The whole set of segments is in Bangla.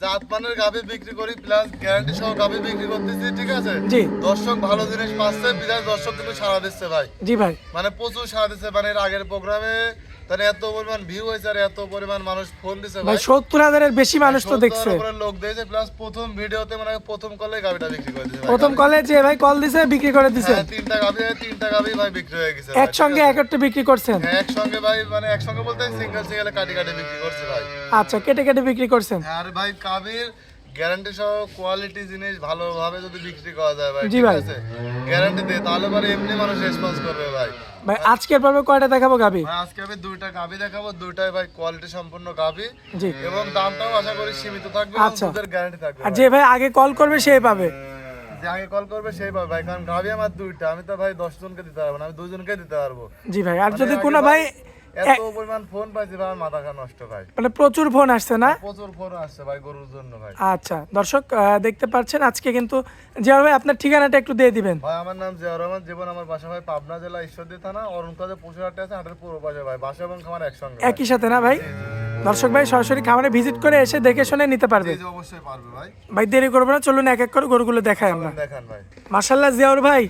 জাত গাভী বিক্রি করি প্লাস গ্যারান্টি সহ গাভী বিক্রি করতেছি ঠিক আছে? জি। দর্শক ভালো জিনিস পাচ্ছে বিদায় দর্শক কিন্তু সারা দিচ্ছে ভাই। জি ভাই। মানে প্রচুর সারা দিচ্ছে মানে এর আগের প্রোগ্রামে তাহলে এত পরিমাণ ভিউ হয়েছে আর এত পরিমাণ মানুষ ফোন দিছে ভাই ভাই। সত্তর হাজারের বেশি মানুষ তো দেখছে। উপরে লোক দিয়েছে প্লাস প্রথম ভিডিওতে মানে প্রথম কলে গাভিটা বিক্রি করে দিয়েছে প্রথম কলে যে ভাই কল দিছে বিক্রি করে দিছে। হ্যাঁ, তিনটা গাভি তিনটা গাভি ভাই বিক্রি হয়ে গেছে এক একটা বিক্রি করছেন? হ্যাঁ, একসঙ্গে ভাই মানে একসঙ্গে বলতে সিঙ্গেল সিঙ্গেলে কাটি কাটি বিক্রি করছে ভাই। আচ্ছা কেটে কেটে বিক্রি করছেন? আর ভাই কাবির গ্যারান্টি সহ কোয়ালিটি জিনিস ভালোভাবে যদি বিক্রি করা যায় ভাই জি ভাই। গ্যারান্টি দিয়ে তাহলে পরে এমনি মানুষ রেসপন্স করবে ভাই। ভাই আজকের পর্বে কয়টা দেখাবো গাবি আজকে আমি দুইটা গাবি দেখাবো দুইটাই ভাই কোয়ালিটি সম্পূর্ণ গাবি জি। এবং দামটাও আশা করি সীমিত থাকবে আচ্ছা। গ্যারান্টি থাকবে আর যে ভাই আগে কল করবে সে পাবে। যে আগে কল করবে সেই পাবে ভাই কারণ গাবি আমার দুইটা আমি তো ভাই দশ জনকে দিতে পারব না আমি দুজনকে দিতে পারব। জি ভাই আর মানে যদি কোনো ভাই এত পরিমাণ ফোন পাইছি ভাই মাথা নষ্ট ভাই। মানে প্রচুর ফোন আসছে না? প্রচুর ফোন আসছে ভাই গরুর জন্য ভাই। আচ্ছা দর্শক দেখতে পাচ্ছেন আজকে কিন্তু জিয়ার ভাই আপনার ঠিকানাটা একটু দিয়ে দিবেন। ভাই আমার নাম রহমান জীবন আমার বাসা ভাই পাবনা জেলা ঈশ্বরদী থানা অরুণকাজে আছে হাটের পূর্ব পাশে ভাই বাসা এবং খামার একসঙ্গে একই সাথে না ভাই? দর্শক ভাই সরাসরি খামারে ভিজিট করে এসে দেখে শুনে নিতে পারবে। অবশ্যই পারবে ভাই। ভাই দেরি করব না চলুন এক এক করে গরুগুলো দেখাই আমরা। দেখান ভাই। মার্শাল্লাহ জিয়াউর ভাই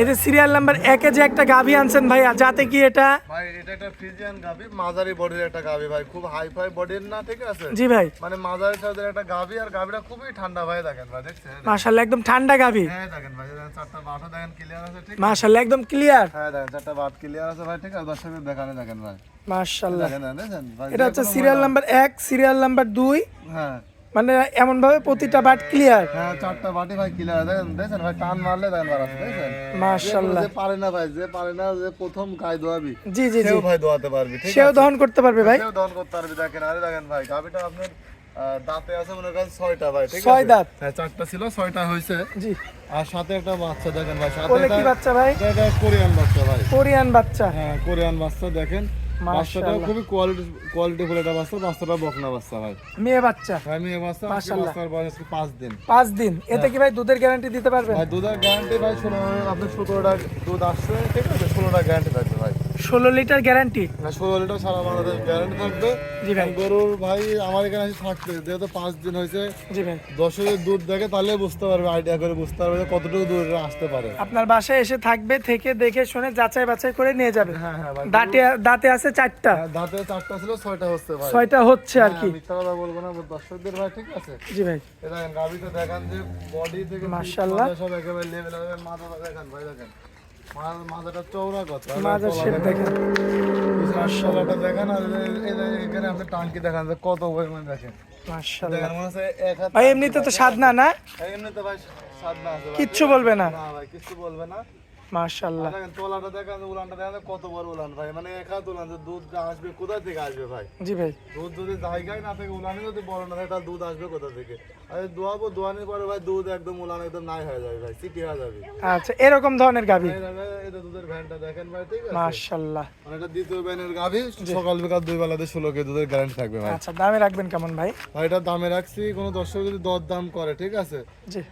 এই যে সিরিয়াল নাম্বার একে যে একটা গাভি আনছেন ভাই যাতে কি এটা ভাই এটা একটা ফ্রিজিয়ান গাভি মাঝারি বডির একটা গাভি ভাই খুব হাই ফাই বডির না ঠিক আছে? জি ভাই। মানে মাঝারি সাইজের একটা গাভি আর গাভিটা খুবই ঠান্ডা ভাই দেখেন ভাই দেখছেন? মার্শাল্লাহ একদম ঠান্ডা গাভি। হ্যাঁ দেখেন ভাই চারটা বাটা দেখেন ক্লিয়ার আছে ঠিক মার্শাল্লাহ একদম ক্লিয়ার হ্যাঁ দেখেন চারটা বাট ক্লিয়ার আছে ভাই ঠিক আছে? দর্শকের দেখানে দেখেন ভাই। ভাই এটা হচ্ছে সিরিয়াল নাম্বার এক সিরিয়াল নাম্বার দুই। হ্যাঁ। মানে এমন ভাবে প্রতিটা বাট ক্লিয়ার হ্যাঁ চারটা বাটি ভাই ক্লিয়ার দেখেন দেখেন ভাই টান মারলে দেখেন বার আছে দেখেন? মার্শাল্লাহ যে পারে না ভাই যে পারে না যে প্রথম গায়ে দোয়াবি জি জি জি। সেও ভাই দোয়াতে পারবি ঠিক সেও দহন করতে পারবে ভাই। সেও দহন করতে পারবি দেখেন আরে দেখেন ভাই গাবিটা আপনার দাঁতে আছে মনে করেন ছয়টা ভাই ঠিক আছে? ছয় দাঁত। হ্যাঁ চারটা ছিল ছয়টা হয়েছে। জি। আর সাথে একটা বাচ্চা দেখেন ভাই সাথে কি বাচ্চা ভাই? এটা কোরিয়ান বাচ্চা ভাই। কোরিয়ান বাচ্চা। হ্যাঁ কোরিয়ান বাচ্চা দেখেন। বাচ্চাটা খুবই কোয়ালিটি কোয়ালিটি ফুল এটা বাচ্চা বাচ্চাটা বকনা বাচ্চা ভাই। মেয়ে বাচ্চা। ভাই মেয়ে বাচ্চা মাশাআল্লাহ। বাচ্চার বয়স আজকে পাঁচ দিন। পাঁচ দিন। এতে কি ভাই দুধের গ্যারান্টি দিতে পারবেন? ভাই দুধের গ্যারান্টি ভাই ষোলো আপনি সতেরোটা দুধ আসছে ঠিক আছে? ষোলোটা গ্যারান্টি থাকবে। ষোলো লিটার গ্যারান্টি না ষোলো লিটার সারা বাংলাদেশ গ্যারান্টি থাকবে। জি ভাই। গরুর ভাই আমার এখানে এসে থাকতে যেহেতু পাঁচ দিন হয়েছে জি ভাই। দর্শকের দুধ দেখে তাহলে বুঝতে পারবে আইডিয়া করে বুঝতে পারবে যে কতটুকু দূর আসতে পারে। আপনার বাসায় এসে থাকবে থেকে দেখে শুনে যাচাই বাছাই করে নিয়ে যাবে। হ্যাঁ হ্যাঁ ভাই। দাঁতে দাঁতে আছে চারটা। হ্যাঁ, দাঁতে চারটা ছিল ছয়টা হচ্ছে ভাই। ছয়টা হচ্ছে আর কি। হ্যাঁ, মিথ্যা কথা বলব না দর্শকদের ভাই ঠিক আছে? জি ভাই। এটা গাভিটা দেখান যে বডি থেকে মাশাআল্লাহ। সব একেবারে লেভেল হবে মাথাটা দেখান ভাই দেখেন। মা- চৌড়া কথা। মাজার শেপ দেখেন। মাশাআল্লাহটা দেখান আর এই- এই- এই- এখানে আপনি টাঙ্কি দেখান যে কত পরিমাণ দেখেন। ভাই এমনিতে তো না না? এমনিতে ভাই স্বাদ না কিচ্ছু বলবে না। না ভাই কিছু বলবে না। মাশাআল্লাহ। দেখেন তোলাটা দেখেন উলানটা দেখেন কত বড় উলান ভাই। মানে এক হাত উলান দুধ আসবে কোথা থেকে আসবে ভাই? জি ভাই। দুধ যদি জায়গায় না থাকে উলানে যদি বড় না থাকে তাহলে দুধ আসবে কোথা থেকে? আর দোয়াবো দোয়ানোর পরে ভাই দুধ একদম উলান একদম নাই হয়ে যাবে ভাই সিটি হয়ে যাবে। আচ্ছা এরকম ধরনের গাভি? এই এটা দুধের ভ্যানটা দেখেন ভাই ঠিক আছে? মাশাআল্লাহ। মানে এটা দ্বিতীয় ভ্যানের গাভি সকাল বিকাল দুই বেলাতে ষোলো কেজি দুধের গ্যারান্টি থাকবে ভাই। আচ্ছা দামে রাখবেন কেমন ভাই? ভাই এটা দামে রাখছি কোনো দর্শক যদি দর দাম করে ঠিক আছে?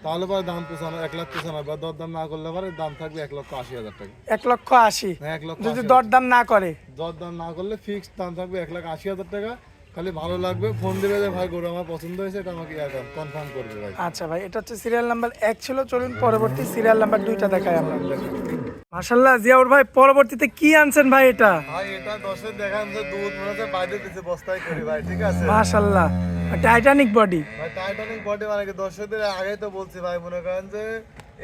তাহলে পরে দাম পোষানো এক লাখ পোষানো বা দর দাম না করলে পরে দাম থাকবে এক লক্ষ আশি হাজার টাকা। এক লক্ষ আশি। হ্যাঁ যদি দরদাম না করে। দর দাম না করলে ফিক্সড দাম থাকবে এক লাখ আশি হাজার টাকা। খালি ভালো লাগবে ফোন দিবে যে ভাই গরু আমার পছন্দ হয়েছে এটা আমাকে কনফার্ম করবে ভাই। আচ্ছা ভাই এটা হচ্ছে সিরিয়াল নাম্বার এক ছিল চলুন পরবর্তী সিরিয়াল নাম্বার দুইটা দেখাই আমরা। মাশাল্লাহ জিয়াউর ভাই পরবর্তীতে কি আনছেন ভাই এটা? ভাই এটা দশের দেখান যে দুধ মনে হচ্ছে বাইরে দিচ্ছে বস্তায় করি ভাই ঠিক আছে? মাশাল্লাহ টাইটানিক বডি ভাই টাইটানিক বডি মানে কি দর্শকদের আগেই তো বলছি ভাই মনে করেন যে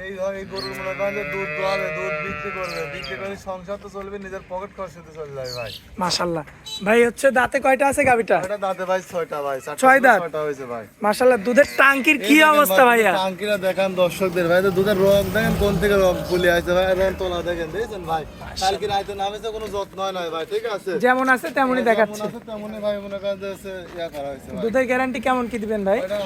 এই এই গরুর মনে করেন যে দুধ দোয়াবে দুধ বিক্রি করবে। বিক্রি করে সংসার তো চলবে নিজের পকেট খরচতে চলে যাবে ভাই মাশাল্লাহ। ভাই হচ্ছে দাঁতে কয়টা আছে গাবিটা এটা দাঁতে ভাই ছয়টা ভাই ছয় দাঁত? ছয়টা হয়েছে ভাই। মাশাল্লাহ দুধের টাঙ্কির কি অবস্থা ভাই, ভাইয়া? টাঙ্কিরা দেখান দর্শকদের ভাই তো দুধের রং দেখেন কোন থেকে রং ফুলে আছে ভাই এখন তোলা দেখেন দেখছেন ভাই? কালকে রাইতে নামেছে কোনো যত্ন হয় না ভাই ঠিক আছে? যেমন আছে তেমনই দেখাচ্ছে যেমন আছে তেমনই ভাই মনে করেন যে ইয়া করা হয়েছে দুধের গ্যারান্টি কেমন কি দিবেন ভাই? এটা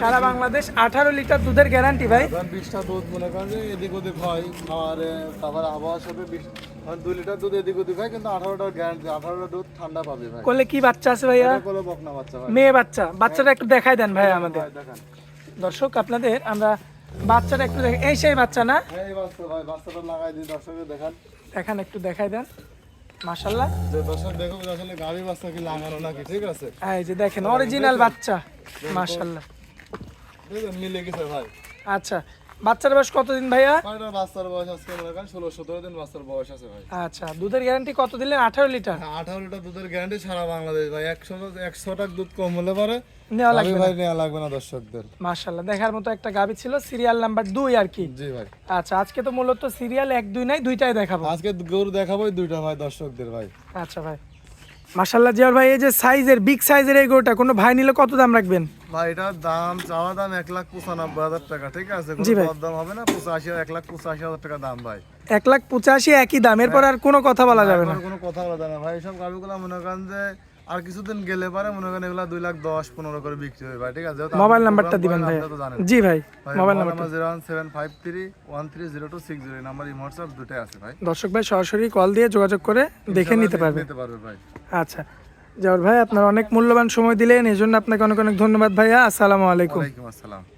সারা বাংলাদেশ আঠারো লিটার দুধের গ্যারান্টি ভাই? ধরেন বিশটা দুধ মনে করেন যে এদিক ওদিক হয়। খাবারে তারপর আবহাওয়ার সাথে বিশ ধরেন দুই লিটার দুধ এদিক ওদিক হয় কিন্তু আঠারোটা গ্যারান্টি আঠারোটা দুধ ঠান্ডা পাবে ভাই। কোলে কি বাচ্চা আছে ভাইয়া? কোনো বকনা বাচ্চা ভাই। মেয়ে বাচ্চা। বাচ্চাটা একটু দেখাই দেন ভাই আমাদের। দেখেন। দর্শক আপনাদের আমরা বাচ্চাটা একটু দেখ এই সেই বাচ্চা না? এই বাচ্চা ভাই বাচ্চাটা লাগাই দিই দর্শকের দেখান। দেখান একটু দেখাই দেন। মাশাল্লাহ যে দর্শক দেখো আসলে গাড়ি বাচ্চা কি লাগানো নাকি ঠিক আছে? এই যে দেখেন অরিজিনাল বাচ্চা। বুঝলেন? মিলে গেছে ভাই। আচ্ছা বাচ্চার বয়স কতদিন ভাইয়া? বাচ্চার বয়স আজকে ষোলো সতেরো দিন বাচ্চার বয়স আছে ভাই। আচ্ছা দুধের গ্যারান্টি কত দিলেন? আঠারো লিটার? হ্যাঁ, আঠারো লিটার দুধের গ্যারান্টি সারা বাংলাদেশ ভাই। একশো একশো টাকা দুধ কম হলে পারে নেওয়া লাগবে ভাই নেওয়া লাগবে না দর্শকদের। মাশাল্লাহ দেখার মতো একটা গাবি ছিল সিরিয়াল নাম্বার দুই আর কি। জি ভাই। আচ্ছা আজকে তো মূলত সিরিয়াল এক দুই নাই দুইটাই দেখাবো। আজকে গরু দেখাবো দুইটা ভাই দর্শকদের ভাই। আচ্ছা ভাই। মাশাল্লাহ জিয়ার ভাই এই যে সাইজের বিগ সাইজের এই গরুটা কোনো ভাই নিলে কত দাম রাখবেন? ভাই এটার দাম চাওয়া দাম এক লাখ পঁচানব্বই হাজার টাকা ঠিক আছে। কোনো দাম হবে না পঁচাশি এক লাখ পঁচাশি হাজার টাকা দাম ভাই। এক লাখ পঁচাশি একই দাম এরপর আর কোনো কথা বলা যাবে না। কোনো কথা বলা যায় না। ভাই সব গাড়িগুলো মনে করেন যে আর কিছুদিন গেলে পারে মনে করেন এগুলা দুই লাখ দশ পনেরো করে বিক্রি হবে ভাই ঠিক আছে? মোবাইল নাম্বারটা দিবেন ভাই। জি ভাই mobile number number zero one seven five three one three zero two six zero number এই হোয়াটসঅ্যাপ দুটাই আছে ভাই। দর্শক ভাই সরাসরি কল দিয়ে যোগাযোগ করে দেখে নিতে পারবে। নিতে পারবে ভাই। আচ্ছা। জওয়ার ভাই, আপনার অনেক মূল্যবান সময় দিলেন এই জন্য আপনাকে অনেক অনেক ধন্যবাদ ভাইয়া। আসসালামু আলাইকুম। আসসালাম।